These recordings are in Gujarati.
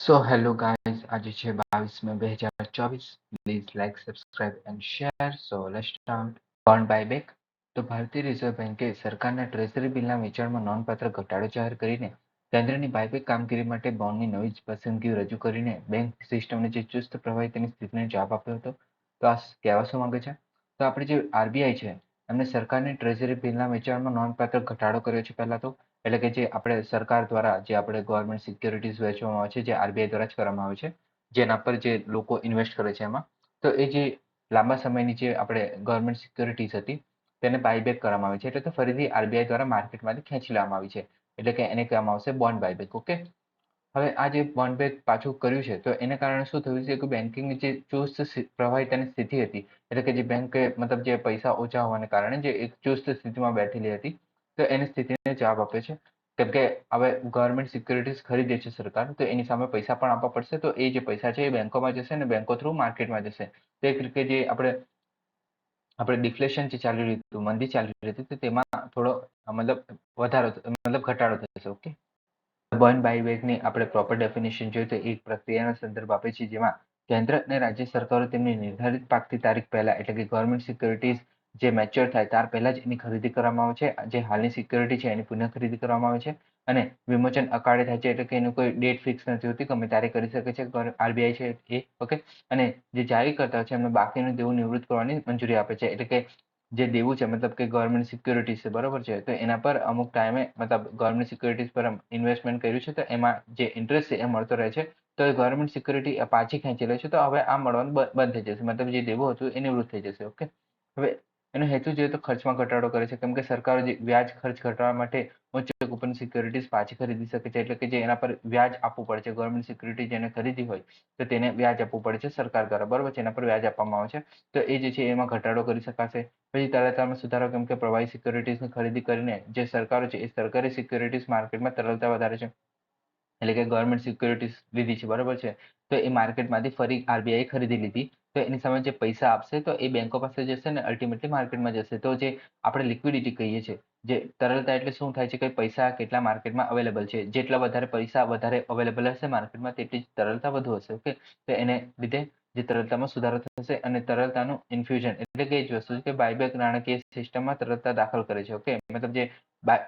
સો હેલો ગાઈઝ આજે છે બાવીસ મે બે હજાર ચોવીસ please like subscribe and share so let's start bond buyback તો ભારતીય રિઝર્વ બેન્કે સરકારના ટ્રેઝરી બિલના વેચાણમાં નોંધપાત્ર ઘટાડો જાહેર કરીને કેન્દ્રની બાયબેક કામગીરી માટે બોન્ડની નવી જ પસંદગીઓ રજૂ કરીને બેંક સિસ્ટમને જે ચુસ્ત પ્રવાહી તેની સ્થિતિને જવાબ આપ્યો હતો. તો આ કહેવા શું માંગે છે? તો આપણે જે આરબીઆઈ છે, એમને સરકારની ટ્રેઝરી બિલના વેચાણમાં નોંધપાત્ર ઘટાડો કર્યો છે પહેલા તો. એટલે કે જે આપણે સરકાર દ્વારા જે આપણે ગવર્મેન્ટ સિક્યોરિટીઝ વેચવામાં આવે છે, જે આરબીઆઈ દ્વારા જ કરવામાં આવે છે, જેના પર જે લોકો ઇન્વેસ્ટ કરે છે એમાં, તો એ જે લાંબા સમયની જે આપણે ગવર્મેન્ટ સિક્યોરિટીઝ હતી, તેને બાયબેક કરવામાં આવી છે. એટલે કે ફરીથી આરબીઆઈ દ્વારા માર્કેટમાંથી ખેંચી લેવામાં આવી છે. એટલે કે એને કહેવામાં આવશે બોન્ડ બાયબેક ઓકે હવે આ જે બોન્ડ બેક પાછું કર્યું છે, તો એને કારણે શું થયું છે કે બેન્કિંગની જે ચુસ્ત પ્રવાહી તેની સ્થિતિ હતી. એટલે કે જે બેંકે મતલબ જે પૈસા ઓછા હોવાને કારણે જે એક ચુસ્ત સ્થિતિમાં બેઠેલી હતી તો એની સ્થિતિને જવાબ આપે છે. કેમ કે હવે ગવર્મેન્ટ સિક્યુરિટીઝ ખરીદે છે સરકાર, તો એની સામે પૈસા પણ આપવા પડશે, તો એ જે પૈસા છે એ બેંકોમાં જશે અને બેંકો થ્રુ માર્કેટમાં જશે. તો રીતે જે આપણે આપણે ડિફ્લેશન જે ચાલી રહ્યું હતું, મંદી ચાલી રહી હતી, તો તેમાં થોડો, મતલબ વધારો મતલબ ઘટાડો થશે ઓકે બોન્ડ બાયબેકની આપણે પ્રોપર ડેફિનેશન જોઈએ, તો એક પ્રક્રિયાનો સંદર્ભ આપે છે, જેમાં કેન્દ્ર અને રાજ્ય સરકારો તેમની નિર્ધારિત પાકતી તારીખ પહેલા, એટલે કે ગવર્મેન્ટ સિક્યુરિટીઝ જે મેચ્યોર થાય ત્યાર પહેલા જ એની ખરીદી કરવામાં આવે છે, જે હાલની સિક્યોરિટી છે એની પુનઃ ખરીદી કરવામાં આવે છે અને વિમોચન અકાળે થાય છે એટલે કે એનું કોઈ ડેટ ફિક્સ નથી હોતી ગમે ત્યારે કરી શકે છે આરબીઆઈ છે એ ઓકે અને જે જારી કરતા છે એમને બાકીનું દેવું નિવૃત્ત કરવાની મંજૂરી આપે છે. એટલે કે જે દેવું છે, મતલબ કે ગવર્મેન્ટ સિક્યોરિટીઝ છે, બરોબર છે? તો એના પર અમુક ટાઈમે મતલબ ગવર્મેન્ટ સિક્યોરિટીઝ પર ઇન્વેસ્ટમેન્ટ કર્યું છે, તો એમાં જે ઇન્ટરેસ્ટ છે એ મળતો રહે છે. તો એ ગવર્મેન્ટ સિક્યોરિટી પાછી ખેંચી લે છે, તો હવે આ મળવાનું બંધ થઈ જશે. મતલબ જે દેવું હતું એ નિવૃત્ત થઈ જશે ઓકે હવે એનો હેતુ જોઈએ તો ખર્ચમાં ઘટાડો કરે છે. કેમ કે સરકાર જે વ્યાજ ખર્ચ ઘટાડવા માટે ઉચ્ચ કૂપન સિક્યોરિટીઝ પાછી ખરીદી શકે છે. એટલે કે જે એના પર વ્યાજ આપવું પડે છે. ગવર્મેન્ટ સિક્યુરિટી જેને ખરીદી હોય, તો તેને વ્યાજ આપવું પડે છે સરકાર દ્વારા. બરાબર છે? એના પર વ્યાજ આપવામાં આવે છે. તો એ જે છે એમાં ઘટાડો કરી શકાશે. પછી તરલતામાં સુધારો, કેમ કે પ્રવાહી સિક્યોરિટીઝની ખરીદી કરીને જે સરકારો છે એ સરકારી સિક્યોરિટીઝ માર્કેટમાં તરલતા વધારે છે. એટલે કે ગવર્મેન્ટ સિક્યોરિટીઝ લીધી છે. બરાબર છે? તો એ માર્કેટમાંથી ફરી આરબીઆઈ ખરીદી લીધી. તો એની સામે જે પૈસા આપશે, તો એ બેંકો પાસે જશે ને અલ્ટિમેટલી માર્કેટમાં જશે. તો જે આપણે લિક્વિડિટી કહીએ છીએ, જે તરલતા એટલે શું થાય છે કે પૈસા કેટલા માર્કેટમાં અવેલેબલ છે? જેટલા વધારે પૈસા વધારે અવેલેબલ હશે માર્કેટમાં તેટલી જ તરલતા વધુ હશે ઓકે તો એને લીધે જે તરલતામાં સુધારો થશે અને તરલતાનું ઇન્ફ્યુઝન એટલે કે એ જ વસ્તુ કે બાયબેક નાણાકીય સિસ્ટમમાં તરલતા દાખલ કરે છે ઓકે મતલબ જે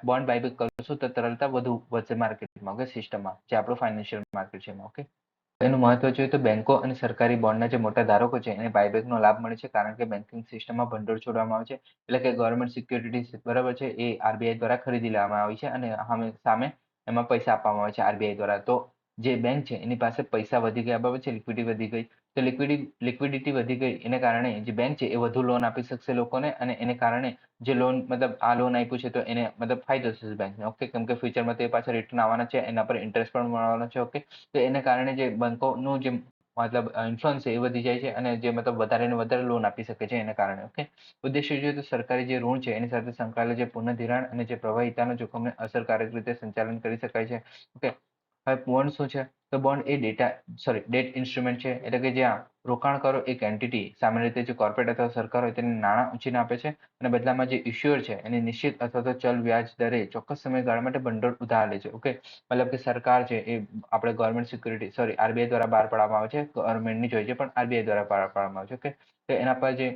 બોન્ડ બાયબેક કરશું તો તરલતા વધુ વધશે માર્કેટમાં ઓકે સિસ્ટમમાં જે આપણું ફાઇનાન્શિયલ માર્કેટ છે એમાં ઓકે એનું મહત્વ જોઈએ તો બેંકો અને સરકારી બોન્ડના જે મોટા ધારકો છે, એને બાયબેકનો લાભ મળે છે, કારણ કે બેન્કિંગ સિસ્ટમમાં ભંડોળ છોડવામાં આવે છે, એટલે કે ગવર્મેન્ટ સિક્યુરિટીઝ બરાબર છે, એ આરબીઆઈ દ્વારા ખરીદી લેવામાં આવી છે અને સામે એમાં પૈસા આપવામાં આવે છે આરબીઆઈ દ્વારા. તો જે બેંક છે, એની પાસે પૈસા વધી ગયા, બરાબર છે લિક્વિડિટી વધી ગઈ. તો લિક્વિડિટી લિક્વિડિટી વધી ગઈ. એને કારણે જે બેંક છે એ વધુ લોન આપી શકશે લોકોને અને એને કારણે જે લોન મતલબ આ લોન આપ્યું છે તો એને મતલબ ફાયદો થશે બેંકને ઓકે કેમ કે ફ્યુચરમાં તે પાછા રિટર્ન આવવાના છે, એના પર ઇન્ટરેસ્ટ પણ મળવાનો છે. ઓકે તો એને કારણે જે બેંકોનું જે મતલબ ઇન્ફ્લુઅન્સ એ વધી જાય છે અને જે મતલબ વધારે ને વધારે લોન આપી શકે છે એને કારણે. ઓકે ઉદ્દેશ્ય જોઈએ તો સરકારી જે ઋણ છે એની સાથે સંકળાયેલ જે પુનઃધિરાણ અને જે પ્રવાહિતાના જોખમને અસરકારક રીતે સંચાલન કરી શકાય છે. ઓકે હવે પૂર્ણ શું છે? તો બોન્ડ એ ડેટા સોરી ડેટ ઇન્સ્ટ્રુમેન્ટ છે. એટલે કે જ્યાં રોકાણકારો એક એન્ટિટી સામાન્ય રીતે જે કોર્પોરેટ અથવા સરકાર હોય તેને નાણાં ઉછીને આપે છે અને બદલામાં જે ઇશ્યુઅર છે એને નિશ્ચિત અથવા તો ચલ વ્યાજ દરે ચોક્કસ સમયગાળા માટે ભંડોળ ઉધાર લે છે. ઓકે મતલબ કે સરકાર છે એ આપણે ગવર્મેન્ટ સિક્યુરિટી સોરી આરબીઆઈ દ્વારા બહાર પાડવામાં આવે છે ગવર્મેન્ટની જોઈએ છે, પણ આરબીઆઈ દ્વારા બહાર પાડવામાં આવે છે. ઓકે તો એના પર જે,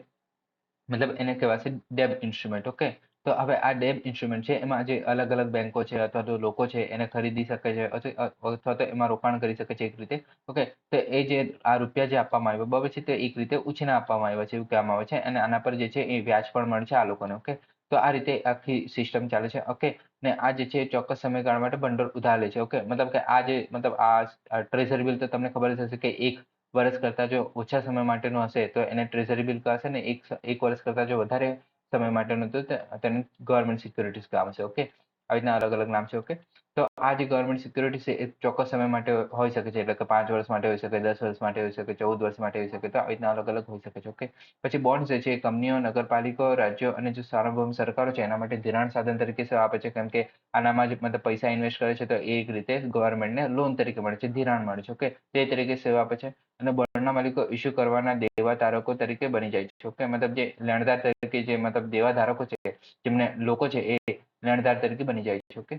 મતલબ એને કહેવાશે ડેબ ઇન્સ્ટ્રુમેન્ટ ઓકે તો હવે આ ડેબ ઇન્સ્ટ્રુમેન્ટ છે, એમાં જે અલગ અલગ બેંકો છે અથવા તો લોકો છે એને ખરીદી શકે છે, અથવા તો એમાં રોકાણ કરી શકે છે એક રીતે. ઓકે? તો એ જે આ રૂપિયા જે આપવામાં આવ્યા, બરાબર છે? તે એક રીતે ઉછીના આપવામાં આવ્યા છે, એવું કહેવામાં આવે છે. અને આના પર જે છે એ વ્યાજ પણ મળે છે આ લોકોને, ઓકે? તો આ રીતે આખી સિસ્ટમ ચાલે છે, ઓકે? ને આ જે છે ચોક્કસ સમયગાળા માટે ભંડોળ ઉધાર લે છે, ઓકે? મતલબ કે આ જે, મતલબ આ ટ્રેઝરી બિલ તો તમને ખબર જ હશે કે એક વર્ષ કરતા જો ઓછા સમય માટેનું હશે, તો એને ટ્રેઝરી બિલ કહેશે ને એક એક વર્ષ કરતા જો વધારે સમય માટેનું તો તેને ગવર્મેન્ટ સિક્યુરિટીઝ કામ છે ઓકે આવી રીતના અલગ અલગ નામ છે ઓકે તો આ જે ગવર્મેન્ટ સિક્યુરિટી છે, એ ચોક્કસ સમય માટે હોઈ શકે છે. એટલે કે પાંચ વર્ષ માટે હોઈ શકે, દસ વર્ષ માટે હોઈ શકે, ચૌદ વર્ષ માટે હોઈ શકે, તો આવી રીતના અલગ અલગ હોઈ શકે છે ઓકે પછી બોન્ડ જે છે, એ કંપનીઓ, નગરપાલિકાઓ, રાજ્યો અને જે સાર્વભૌમ સરકારો છે, એના માટે ધિરાણ સાધન તરીકે સેવા આપે છે. કેમ કે આનામાં જ મતલબ પૈસા ઇન્વેસ્ટ કરે છે, તો એ એક રીતે ગવર્મેન્ટને લોન તરીકે મળે છે, ધિરાણ મળે છે ઓકે તે તરીકે સેવા આપે છે અને બોન્ડના માલિકો ઇસ્યુ કરવાના દેવા ધારકો તરીકે બની જાય છે ઓકે મતલબ જે લેણદાર તરીકે જે મતલબ દેવા ધારકો છે, જેમને લોકો છે, એ લેણદાર તરીકે બની જાય છે okay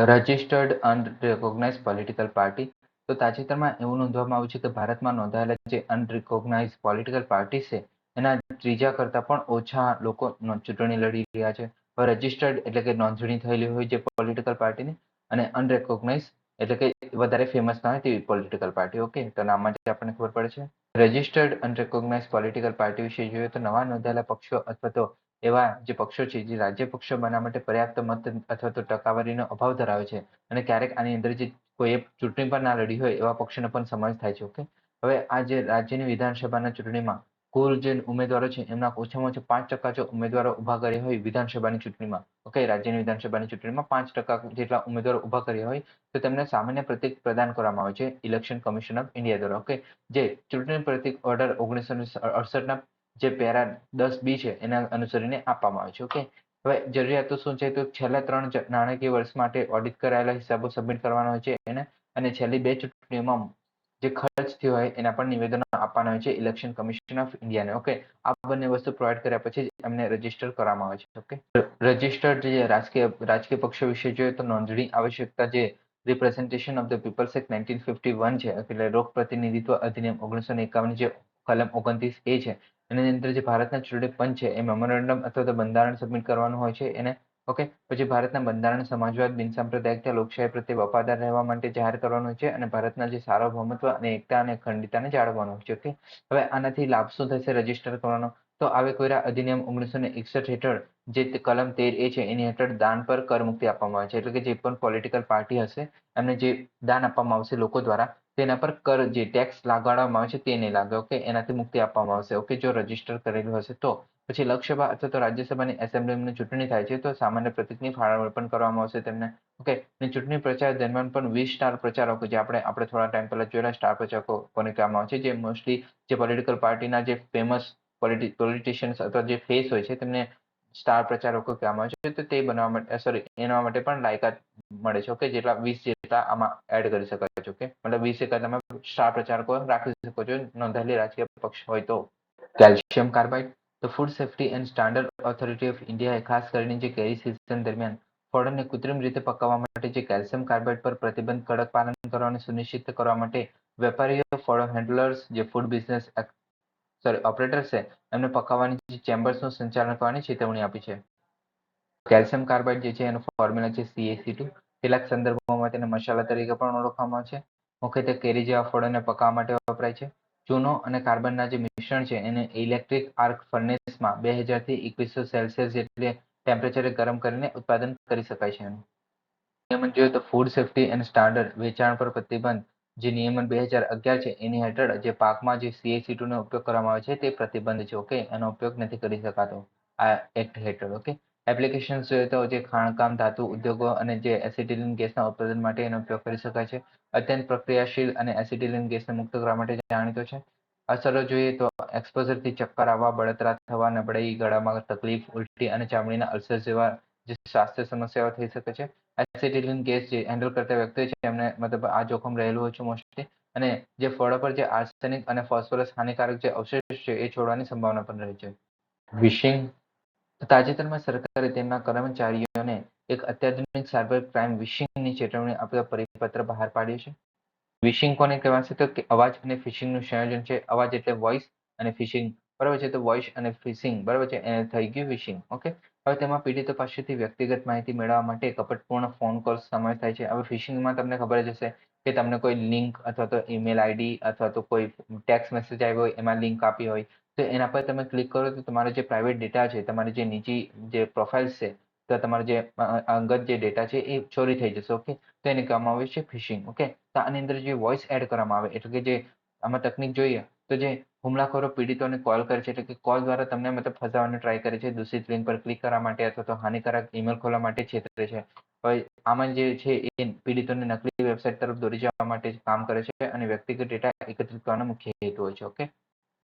registered unrecognise political party તો તાજેતરમાં એવું નોંધવામાં આવ્યું છે કે ભારતમાં નોંધાયેલા જે અનરિકોગ્નાઇઝ પોલિટિકલ પાર્ટી છે, એના ત્રીજા કરતાં પણ ઓછા લોકો ચૂંટણી લડી રહ્યા છે. રજિસ્ટર્ડ એટલે કે નોંધણી થયેલી હોય જે પોલિટિકલ પાર્ટીની અને અનરેકોગ્નાઇઝ એટલે કે વધારે ફેમસ ના હોય તેવી પોલિટિકલ પાર્ટી ઓકે તો નામમાંથી આપણને ખબર પડે છે. રજિસ્ટર્ડ અનરેકોગ્નાઇઝ પોલિટિકલ પાર્ટી વિશે જોઈએ તો નવા નોંધાયેલા પક્ષો અથવા તો એવા જે પક્ષો છે, જે રાજ્ય પક્ષો બનાવવા માટે પર્યાપ્ત મત અથવા તો ટકાવારીનો અભાવ ધરાવે છે અને ક્યારેક આની અંદર જે કોઈ ચૂંટણી પણ ના લડી હોય એવા પક્ષોનો પણ સમાવેશ થાય છે, ઓકે? હવે આ જે રાજ્યની વિધાનસભાના ચૂંટણીમાં કુલ જે ઉમેદવારો છે, એમના ઓછામાં ઓછા પાંચ ટકા જો ઉમેદવારો ઊભા કર્યા હોય વિધાનસભાની ચૂંટણીમાં, ઓકે? રાજ્યની વિધાનસભાની ચૂંટણીમાં પાંચ ટકા જેટલા ઉમેદવારો ઊભા કર્યા હોય તો તેમને સામાન્ય પ્રતિક પ્રદાન કરવામાં આવે છે, ઇલેક્શન કમિશન ઓફ ઇન્ડિયા દ્વારા, ઓકે? જે ચૂંટણી પ્રતિક ઓર્ડર ઓગણીસો અડસઠના જે પેરા દસ બી છે, એના અનુસરીને આપવામાં આવે છે ઓકે હવે જરૂરિયાતો શું છે? તો છેલ્લા ત્રણ નાણાકીય વર્ષ માટે ઓડિટ કરાયેલા હિસાબો સબમિટ કરવાના હોય છે એને, અને છેલ્લી બે ચૂંટણીઓમાં જે ખર્ચ થયો હોય એના પણ નિવેદનો આપવાના હોય છે ઇલેક્શન કમિશન ઓફ ઇન્ડિયાને ઓકે આ બંને વસ્તુ પ્રોવાઈડ કર્યા પછી એમને રજિસ્ટર કરવામાં આવે છે ઓકે રજિસ્ટર જે રાજકીય રાજકીય પક્ષો વિશે જોઈએ તો નોંધણી આવશ્યકતા જે representation of the people's act nineteen fifty one છે, એટલે લોક પ્રતિનિધિત્વ અધિનિયમ ઓગણીસો ને એકાવન જે કલમ ઓગણત્રીસ એ છે એની અંદર જે ભારતના ચૂંટણી પંચ છે, એ મેમોરેન્ડમ અથવા તો બંધારણ સબમિટ કરવાનું હોય છે, એને ઓકે પછી ભારતના બંધારણ, સમાજવાદ બિનસાંપ્રદાયિકતા લોકશાહી પ્રત્યે વફાદાર રહેવા માટે જાહેર કરવાનું છે અને ભારતના જે સાર્વભૌમત્વ અને એકતા અને અખંડિતતાને જાળવવાનું છે ઓકે હવે આનાથી લાભ શું થશે રજિસ્ટર કરવાનો? તો આવે કોઈરા અધિનિયમ ઓગણીસો ને એકસઠ હેઠળ જે કલમ તેર એ છે, એની હેઠળ દાન પર કર મુક્તિ આપવામાં આવે છે, એટલે કે જે પણ પોલિટિકલ પાર્ટી હશે, એમને જે દાન આપવામાં આવશે લોકો દ્વારા તેના પર કર, જે ટેક્સ લગાડવામાં આવે છે તે નહીં લાગે ઓકે એનાથી મુક્તિ આપવામાં આવશે ઓકે જો રજિસ્ટર કરેલું હશે તો. પછી લોકસભા અથવા તો રાજ્યસભાની એસેમ્બલીની ચૂંટણી થાય છે તો સામાન્ય પ્રતિકની ફાળવણી પણ કરવામાં આવશે તેમને ઓકે અને ચૂંટણી પ્રચાર દરમિયાન પણ વીસ સ્ટાર પ્રચારકો, જે આપણે આપણે થોડા ટાઈમ પહેલા જોયેલા સ્ટાર પ્રચારકો કોને કહેવામાં આવે છે જે મોસ્ટલી જે પોલિટિકલ પાર્ટીના જે ફેમસ પોલિટિશિયન્સ અથવા જે ફેસ હોય છે તેમને સ્ટાર પ્રચારકો કહેવામાં આવે છે, તો તે બનાવવા માટે સોરી એના માટે પણ લાયકાત મળે છે ઓકે જેટલા વીસ જેટલા આમાં એડ કરી શકો છો ઓકે મતલબ વીસ એકા તમે સ્ટાર પ્રચારકો રાખી શકો છો, નોંધાયેલી રાજકીય પક્ષ હોય તો. કેલ્શિયમ કાર્બાઇડ, તો food safety and standard authority of ઇન્ડિયાએ ખાસ કરીને જે કેરી સિઝન દરમિયાન ફળોને કૃત્રિમ રીતે પકાવવા માટે જે કેલ્શિયમ કાર્બાઇડ પર પ્રતિબંધ કડક પાલન કરવાનું સુનિશ્ચિત કરવા માટે વેપારીઓ, ફળો હેન્ડલર્સ જે ફૂડ બિઝનેસ સોરી ઓપરેટર છે. એમને પકાવવાની જે ચેમ્બર્સનું સંચાલન કરવાની ચેતવણી આપી છે. કેલ્શિયમ કાર્બાઇડ જે છે, એનો ફોર્મ્યુલા છે CaC2 કેટલાક સંદર્ભોમાં તેને મસાલા તરીકે પણ ઓળખવામાં આવે છે. મુખ્યત્વે કેરી જેવા ફળોને પકાવવા માટે વપરાય છે. ચૂનો અને કાર્બનના જે મિશ્રણ છે, એને ઇલેક્ટ્રિક આર્ક ફર્નેસમાં બે હજારથી એકવીસો સેલ્સિયસ જેટલે ટેમ્પરેચરે ગરમ કરીને ઉત્પાદન કરી શકાય છે. એનું નિયમન જોઈએ તો ફૂડ સેફ્ટી એન્ડ સ્ટાન્ડર્ડ વેચાણ પર પ્રતિબંધ જે નિયમન બે હજાર અગિયાર છે, એની હેઠળ જે પાકમાં જે CaC2 નો ઉપયોગ કરવામાં આવે છે, તે પ્રતિબંધ છે ઓકે એનો ઉપયોગ નથી કરી શકાતો, આ એક્ટ હેઠળ ઓકે એપ્લિકેશન જોઈએ તો જે ખાણકામ, ધાતુ, ઉદ્યોગો અને જે એસિટિલિન ગેસના ઉત્પાદન માટે એનો ઉપયોગ કરી શકાય છે. અત્યંત પ્રક્રિયાશીલ અને એસિટિલિન ગેસને મુક્ત કરવા માટે જાણીતો છે. અસરો જોઈએ તો એક્સપોઝરથી ચક્કર આવવા, બળતરા થવા, નબળાઈ, ગળામાં તકલીફ, ઉલટી અને ચામડીના અલ્સર જેવા જે સ્વાસ્થ્ય સમસ્યાઓ થઈ શકે છે. એસિટિલિન ગેસ જે હેન્ડલ કરતા વ્યક્તિ છે, એમને મતલબ આ જોખમ રહેલું હોય છે મોસ્ટલી અને જે ફળો પર જે આર્સેનિક અને ફોસ્ફરસ હાનિકારક જે અવશેષ છે, એ છોડવાની સંભાવના પણ રહે છે. વિશિંગ તાજેતરમાં સરકારે તેમના કર્મચારીઓને એક અત્યાધુનિક સાયબર ક્રાઇમ વિશિંગની ચેતવણી આપતા પરિપત્ર બહાર પાડ્યો છે. વિશિંગ કોને કહેવાશે? તો અવાજ અને ફિશિંગનું સંયોજન છે. અવાજ એટલે વોઇસ અને ફિશિંગ બરાબર છે? તો વોઇસ અને ફિશિંગ બરાબર છે? એને થઈ ગયું ફિશિંગ ઓકે હવે તેમાં પીડિતો પાસેથી વ્યક્તિગત માહિતી મેળવવા માટે કપટપૂર્ણ ફોન કોલ સમાવેશ થાય છે. હવે ફિશિંગમાં તમને ખબર જ હશે કે તમને કોઈ લિંક અથવા તો ઈમેલ આઈડી અથવા તો કોઈ ટેક્સ મેસેજ આવ્યો હોય, એમાં લિંક આપી હોય, તો એના પર તમે ક્લિક કરો તો તમારો જે પ્રાઇવેટ ડેટા છે, તમારી જે નીચી જે પ્રોફાઇલ્સ છે, તો તમારો જે અંગત જે ડેટા છે એ ચોરી થઈ જશે ઓકે તો એને કહેવામાં આવે છે ફિશિંગ ઓકે તો આની અંદર જે વોઇસ એડ કરવામાં આવે, એટલે કે જે આમાં તકનિક જોઈએ, તો જે હુમલાખોરો પીડિતોને કોલ કરે છે એટલે કે કોલ દ્વારા તમને મતલબ ફસાવવાનો ટ્રાય કરે છે. દૂષિત લિંક પર ક્લિક કરવા માટે અથવા તો હાનિકારક ઈમેલ ખોલવા માટે છેતરે છે. આમાં જે છે એ પીડિતોને નકલી વેબસાઇટ તરફ દોરી જવા માટે કામ કરે છે અને વ્યક્તિગત ડેટા એકત્રિત કરવાનો મુખ્ય હેતુ હોય છે ઓકે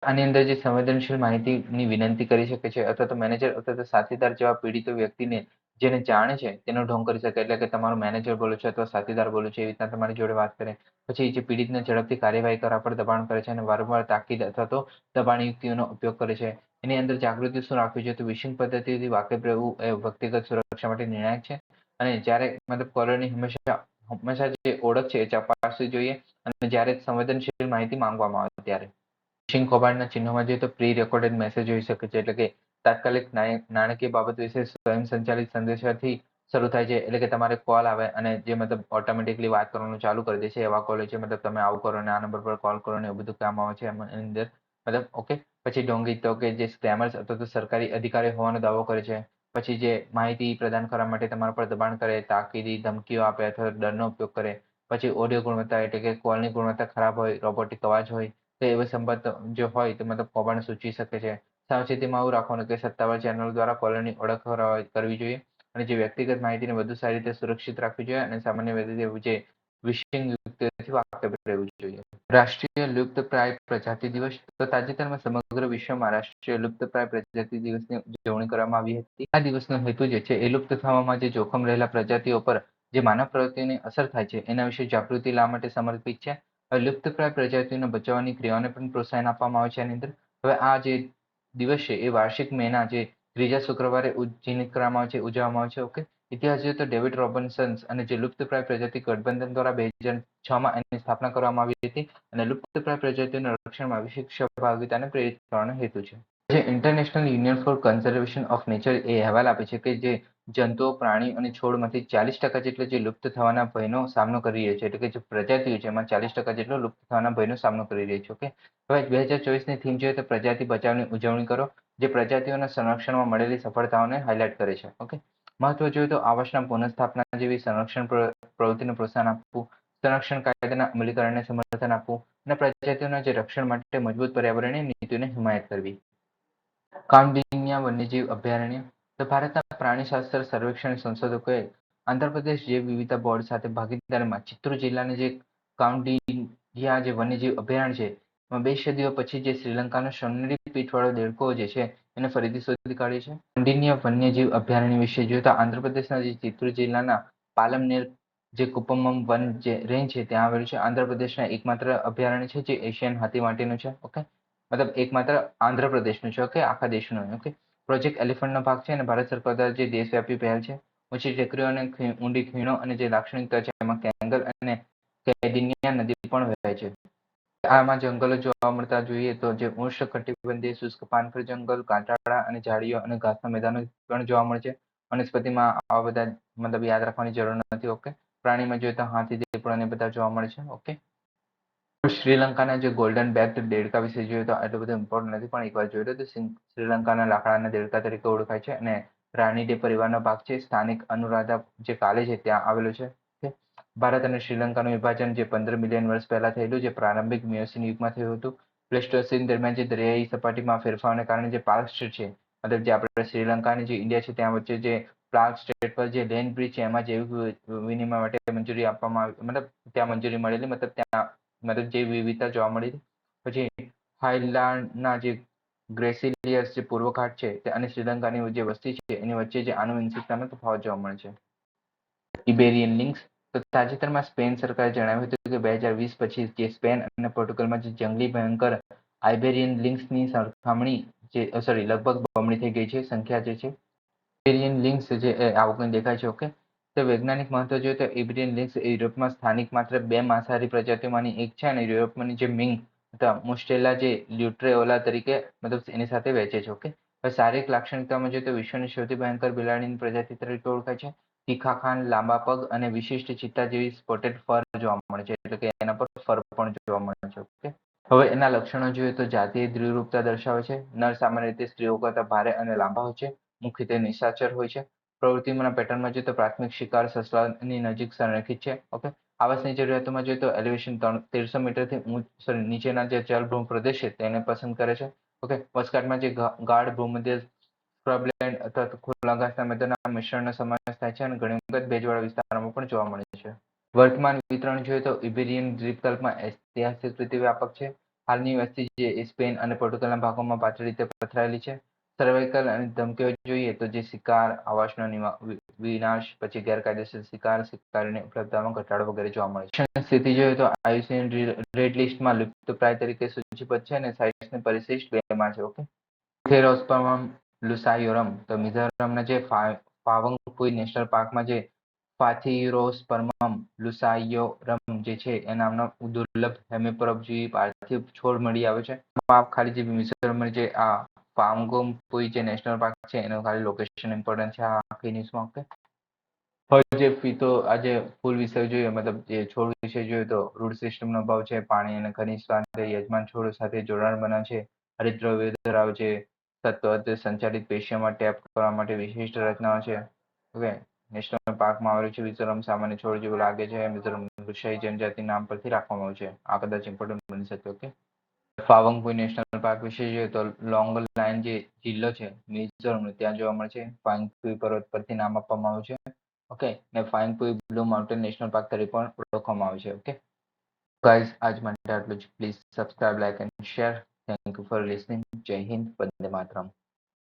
આની અંદર જે સંવેદનશીલ માહિતીની વિનંતી કરી શકે છે અથવા તો મેનેજર અથવા તો સાથીદાર જેવા પીડિતો વ્યક્તિને જેને જાણે છે તેનો ઢોંગ કરી શકે. એટલે કે તમારો મેનેજર બોલો છે અથવા સાથીદાર બોલો છે, એવી રીતના તમારી જોડે વાત કરે. પછી જે પીડિતને ઝડપથી કાર્યવાહી કરવા પર દબાણ કરે છે અને વારંવાર તાકીદ અથવા તો દબાણ યુક્તિઓનો ઉપયોગ કરે છે. એની અંદર જાગૃતિ શું રાખવી જોઈએ તો વિશિંગ પદ્ધતિથી વાકેફ રહેવું એ વ્યક્તિગત સુરક્ષા માટે નિર્ણાયક છે. અને જ્યારે મતલબ કોલરની હંમેશા હંમેશા જે ઓળખ છે એ ચપાસવી જોઈએ અને જ્યારે સંવેદનશીલ માહિતી માંગવામાં આવે ત્યારે. ફિશિંગ કૌભાંડના ચિહ્નોમાં જોઈએ તો પ્રી રેકોર્ડેડ મેસેજ હોઈ શકે છે. એટલે કે તાત્કાલિક નાણાકીય બાબત વિશે સ્વયં સંચાલિત સંદેશાથી શરૂ થાય છે, એટલે કે તમારે કોલ આવે અને જે મતલબ ઓટોમેટિકલી વાત કરવાનું ચાલુ કરી દે છે, એવા કોલ છે, મતલબ તમે આવું કરો ને આ નંબર પર કોલ કરો ને એવું બધું કામ આવે છે એની અંદર. મતલબ ઓકે પછી ડોંગી તો કે જે સ્કેમર્સ અથવા તો સરકારી અધિકારી હોવાનો દાવો કરે છે. પછી જે માહિતી પ્રદાન કરવા માટે તમારા પર દબાણ કરે, તાકીદી ધમકીઓ આપે અથવા ડરનો ઉપયોગ કરે. પછી ઓડિયો ગુણવત્તા એટલે કે કોલની ગુણવત્તા ખરાબ હોય રોબોટિક અવાજ હોય, તો એવી સંબંધ જો હોય તો મતલબ કૌભાંડ સૂચવી શકે છે. સાવચેતીમાં આવું રાખવાનું કે સત્તાવાર ચેનલ દ્વારા કોલરની ઓળખ કરવી જોઈએ અને જે વ્યક્તિગત માહિતીને વધુ સારી રીતે સુરક્ષિત રાખવી જોઈએ અને સામાન્ય રીતે જે વિશિંગ યુક્તિથી વાકેફ રહેવું જોઈએ. રાષ્ટ્રીય લુપ્તપ્રાય પ્રજાતિ દિવસ. તો તાજેતરમાં સમગ્ર વિશ્વમાં રાષ્ટ્રીય લુપ્તપ્રાય પ્રજાતિ દિવસની ઉજવણી કરવામાં આવી હતી. આ દિવસનો હેતુ જે છે એ લુપ્ત થવામાં જે જોખમ રહેલા પ્રજાતિઓ પર જે માનવ પ્રવૃત્તિની અસર થાય છે એના વિશે જાગૃતિ લાવવા માટે સમર્પિત છે. લુપ્તપ્રાય પ્રજાતિઓને બચાવવાની ક્રિયાઓને પણ પ્રોત્સાહન આપવામાં આવે છે એની અંદર. હવે આ જે દિવસ એ વાર્ષિક મહિના જે ત્રીજા શુક્રવારે ચિહ્નિત કરવામાં આવે છે, ઉજવવામાં આવે છે, ઓકે? ઇતિહાસ જોઈએ તો ડેવિડ રોબિન્સન્સ અને જે લુપ્તપ્રાય પ્રજાતિ ગઠબંધન દ્વારા બે હજાર છ માં એની સ્થાપના કરવામાં આવી હતી અને લુપ્તપ્રાય પ્રજાતિઓના રક્ષણમાં વિશેષ સહભાગિતાને પ્રેરિત કરવાનો હેતુ છે. જે international union for conservation of nature એ અહેવાલ આપે છે કે જે જંતુઓ પ્રાણીઓ અને છોડમાંથી ચાલીસ ટકા જેટલો જે લુપ્ત થવાના ભયનો સામનો કરી રહ્યો છે, એટલે કે જે પ્રજાતિઓ છે એમાં ચાલીસ ટકા જેટલો લુપ્ત થવાના ભયનો સામનો કરી રહ્યો છે, ઓકે? હવે બે હજાર ચોવીસની થીમ જોઈએ તો પ્રજાતિ બચાવની ઉજવણી કરો, જે પ્રજાતિઓના સંરક્ષણમાં મળેલી સફળતાઓને હાઇલાઇટ કરે છે, ઓકે? મહત્વ જોઈએ તો આવાસના પુનઃસ્થાપના જેવી સંરક્ષણ પ્રવૃત્તિને પ્રોત્સાહન આપવું, સંરક્ષણ કાયદાના અમલીકરણને સમર્થન આપવું અને પ્રજાતિઓના જે રક્ષણ માટે મજબૂત પર્યાવરણીય નીતિઓને હિમાયત કરવી. કામડિન્યા વન્યજીવ અભયારણ્ય તો ભારતના પ્રાણીશાસ્ત્ર સર્વેક્ષણ સંશોધકોએ આંધ્રપ્રદેશ જૈવ વિવિધતા બોર્ડ સાથે ભાગીદારીમાં ચિત્તૂર જિલ્લાના જે કાઉન્ડિયા જે વન્યજીવ અભયારણ્ય છે બે સદીઓ પછી જે શ્રીલંકાનો સોનેરી પીઠવાળો દેડકો જે છે, એને ફરીથી શોધી કાઢ્યો છે. કાઉન્ડિન્યા વન્યજીવ અભયારણ્ય વિશે જોઈએ આંધ્રપ્રદેશના જે ચિત્તૂર જિલ્લાના પાલમનેર જે કુપમમ વન જે રેન્જ છે, ત્યાં આવેલું છે. આંધ્રપ્રદેશના એકમાત્ર અભયારણ્ય છે જે એશિયન હાથી માટેનું છે. ઓકે? મતલબ એકમાત્ર આંધ્રપ્રદેશનું છે ઓકે આખા દેશનું ઓકે પ્રોજેક્ટ એલિફન્ટનો ભાગ છે અને ભારત સરકાર દ્વારા જે દેશવ્યાપી પહેલ છે ઊંચી ટેકરીઓ અને ઊંડી ખીણો અને જે લાક્ષણિકતા છે, એમાં કેંગલ અને કેડિનિયા નદી પણ વહે છે. આમાં જંગલો જોવા મળતા જોઈએ તો જે ઉષ્ણ કટિબંધીય શુષ્ક પાનખર જંગલ, કાંટાળા અને ઝાડીઓ અને ઘાસના મેદાનો પણ જોવા મળે છે. વનસ્પતિમાં આવા બધા મતલબ યાદ રાખવાની જરૂર નથી ઓકે પ્રાણીમાં જોઈએ તો હાથી, દીપડો અને બધા જોવા મળે છે ઓકે શ્રીલંકાના જે ગોલ્ડન બેક્ડ દેડકા વિશે જોઈએ તો એટલું બધું ઇમ્પોર્ટન્ટ નથી, પણ એકવાર જોયું તો શ્રીલંકાના લાકડાના દેડકા તરીકે ઓળખાય છે અને રાણીડે પરિવારનો ભાગ છે. સ્થાનિક અનુરાધા જે કાલે છે ત્યાં આવેલું છે. ભારત અને શ્રીલંકાનું વિભાજન જે પંદર મિલિયન વર્ષ પહેલા થયેલું, જે પ્રારંભિક મિયોસિન યુગમાં થયું હતું. પ્લેસ્ટોસિન દરમિયાન જે દરિયાઈ સપાટીમાં ફેરફારને કારણે જે પાર્ક સ્ટેટ છે, મતલબ જે આપણે શ્રીલંકા જે ઇન્ડિયા છે ત્યાં વચ્ચે જે પ્લાગ સ્ટેટ પર જે લેન્ડ બ્રિજ છે, એમાં જૈવિક વિનિમય માટે મંજૂરી આપવામાં આવી મતલબ ત્યાં મંજૂરી મળેલી, મતલબ ત્યાં મતલબ જે વિવિધતા જોવા મળી પછી હાઇલાન્ડના જે ગ્રેસિલિયસ જે પૂર્વ ઘાટ છે તે અને શ્રીલંકાની જે વસ્તી છે એની વચ્ચે જે આનુવંશિકતાનો તફાવત જોવા મળે છે. ઇબેરિયન લિંક્સ તો તાજેતરમાં સ્પેન સરકારે જણાવ્યું હતું કે બે હજાર વીસ પછી જે સ્પેન અને પોર્ટુગલમાં જે જંગલી ભયંકર આઇબેરિયન લિંક્સની સરખામણી જે સોરી લગભગ બમણી થઈ ગઈ છે, સંખ્યા જે છે. ઇબેરિયન લિંક્સ જે આવકને દેખાય છે, ઓકે? તો વૈજ્ઞાનિક મહત્વ જોઈએ તો ઇબેરિયન લિંક્સ યુરોપમાં સ્થાનિક માત્ર બે માંસાહારી પ્રજાતિઓમાંની એક છે અને યુરોપમાંની જે મિંગ અથવા મુસ્ટેલા જે લ્યુટ્રેઓલા તરીકે મતલબ એની સાથે વહેંચે છે ઓકે શારીરિક લાક્ષણિકતામાં જોઈએ તો વિશ્વની સૌથી ભયંકર બિલાડીની પ્રજાતિ તરીકે ઓળખાય છે. તીખા ખાન લાંબા પગ અને વિશિષ્ટ ચિત્તા જેવી સ્પોટેડ ફર જોવા મળે છે, એટલે કે એના પર ફર પણ જોવા મળે છે ઓકે હવે એના લક્ષણો જોઈએ તો જાતીય દ્વિરૂપતા દર્શાવે છે. નર સામાન્ય રીતે સ્ત્રીઓ કરતા ભારે અને લાંબા હોય છે. મુખ્યત્વે નિશાચર હોય છે. પ્રવૃત્તિમાં પેટર્નમાં જોઈએ તો પ્રાથમિક શિકાર, સસલાની નજીક સંરેખિત છે, ઓકે? આવાસની જરૂરિયાતોમાં જોઈએ તો એલિવેશન ત્રણ, તેરસો મીટરથી સોરી નીચેના જે જળભૂમ પ્રદેશ છે તેને પસંદ કરે છે, ઓકે? વસકાટમાં જે ગાઢ ભૂમધ્ય સ્ક્રબલેન્ડ અથવા ખુલ્લા ઘાસના મેદાનના મિશ્રણનો સમાવેશ થાય છે અને ઘણી વખત ભેજવાળા વિસ્તારોમાં પણ જોવા મળે છે. વર્તમાન વિતરણ જોઈએ તો ઇબેરિયન દ્વીપકલ્પમાં ઐતિહાસિક રીતે વ્યાપક છે. હાલની વસ્તી જે સ્પેન અને પોર્ટુગલના ભાગોમાં પાછળ રીતે પથરાયેલી છે. સર્વાઇકલ અને ધમકીઓ જોઈએ તો જે શિકાર આવાસનો વિનાશ, પછી ગેરકાયદેસર શિકાર, શિકારીની ઉપલબ્ધતામાં ઘટાડો વગેરે જોવા મળે છે. સ્થિતિ જોઈએ તો આયુસીએન રેડ લિસ્ટમાં લુપ્તપ્રાય તરીકે સૂચિબદ્ધ છે અને સાઇટ્સની પરિશિષ્ટ બેમાં છે, ઓકે? થેરોસ્પર્મમ લુસાયોરમ તો મિઝોરમના જે ફાવંગપુઈ નેશનલ પાર્કમાં જે ફાથીરોસ્પર્મમ લુસાયોરમ જે છે, એ નામનો દુર્લભ હેમિપોરબજીવી પાર્થિવ છોડ મળી આવે છે. માપ ખાલી જે મિઝોરમ જે આ પામગોમપુઈ જે નેશનલ પાર્ક છે, એનું ખાલી લોકેશન ઇમ્પોર્ટન્ટ છે, આ આખી ન્યૂઝમાં ઓકે હવે જે ફીતો આજે ફૂલ વિષય જોઈએ, મતલબ જે છોડ વિશે જોઈએ તો રૂટ સિસ્ટમનો અભાવ છે, પાણી અને ખનિજ સાથે યજમાન છોડ સાથે જોડાણ બનાવે છે હરિદ્રવ્ય ધરાવે છે તત્વ સંચાલિત પેશીઓમાં ટેપ કરવા માટે વિશિષ્ટ રચનાઓ છે. ઓકે નેશનલ પાર્કમાં આવેલું છે મિઝોરમ સામાન્ય છોડ જેવું લાગે છે મિઝોરમ વૃક્ષાઈ જનજાતિ નામ પરથી રાખવામાં આવ્યું છે. આ કદાચ ઇમ્પોર્ટન્ટ બની શકે ઓકે ફાવંગપુઈ નેશનલ પાર્ક વિશે જોઈએ તો લોંગ લાઇન જે જિલ્લો છે, મિઝોરમ, ત્યાં જોવા મળે છે. ફાંગપુઈ પર્વત પરથી નામ આપવામાં આવ્યું છે. ઓકે ને Phawngpui blue mountain national park તરીકે પણ ઓળખવામાં આવે છે. ઓકે ગાઈઝ આજ માટે આટલું જ. Please subscribe like and share thank you for listening જય હિન્દ વંદે માતરમ